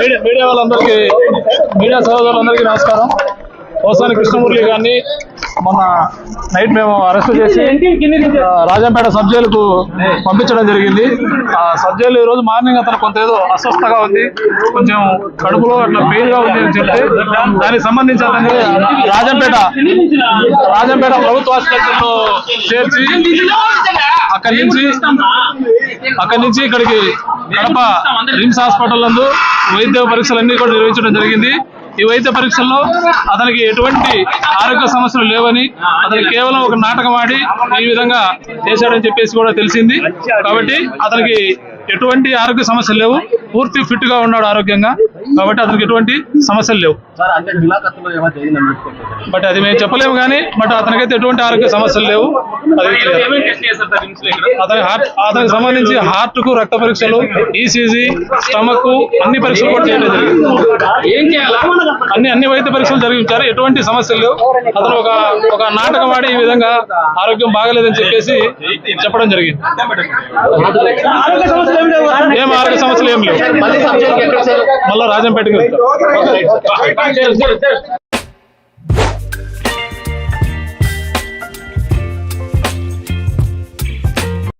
Media media వాళ్ళందరికీ media సహోదరులందరికీ నమస్కారం. పోసాని కృష్ణమురళి గారిని మొన్న నైట్ మేము అరెస్ట్ చేసి రాజంపేట సబ్ జైలుకు పంపించడం జరిగింది. ఆ సబ్ జైలు ఈ రోజు మార్నింగ్ అతను కొంత ఏదో అస్వస్థగా ఉంది కొంచెం కడుపులో అట్లా పెయిన్గా ఉంది అని చెప్తే దానికి సంబంధించి అతన్ని రాజంపేట రాజంపేట ప్రభుత్వ ఆసుపత్రిలో చేర్చి అక్కడి నుంచి అక్కడి నుంచి ఇక్కడికి కడప రిమ్స్ హాస్పిటల్ నందు వైద్య పరీక్షలన్నీ కూడా నిర్వహించడం జరిగింది. ఈ వైద్య పరీక్షల్లో అతనికి ఎటువంటి ఆరోగ్య సమస్యలు లేవని అతను కేవలం ఒక నాటకం ఆడి ఈ విధంగా చేశాడని చెప్పేసి కూడా తెలిసింది. కాబట్టి అతనికి ఎటువంటి ఆరోగ్య సమస్యలు లేవు. పూర్తి ఫిట్గా ఉన్నాడు ఆరోగ్యంగా. కాబట్టి అతనికి ఎటువంటి సమస్యలు లేవు. బట్ అది మేము చెప్పలేము కానీ బట్ అతనికైతే ఎటువంటి ఆరోగ్య సమస్యలు లేవు. అది అతని హార్ట్ అతనికి సంబంధించి హార్ట్కు రక్త పరీక్షలు ఈసీజీ స్టమక్ అన్ని పరీక్షలు కూడా చేయడం జరిగింది ఏం చేయాలా? అన్ని అన్ని వైద్య పరీక్షలు జరిగించారు. ఎటువంటి సమస్యలు లేవు. అతను ఒక ఒక నాటకం ఆడి ఈ విధంగా ఆరోగ్యం బాగలేదని చెప్పేసి చెప్పడం జరిగింది. ఏం ఏం లేవు. మళ్ళీ రాజంపేటకి వెళ్తాం.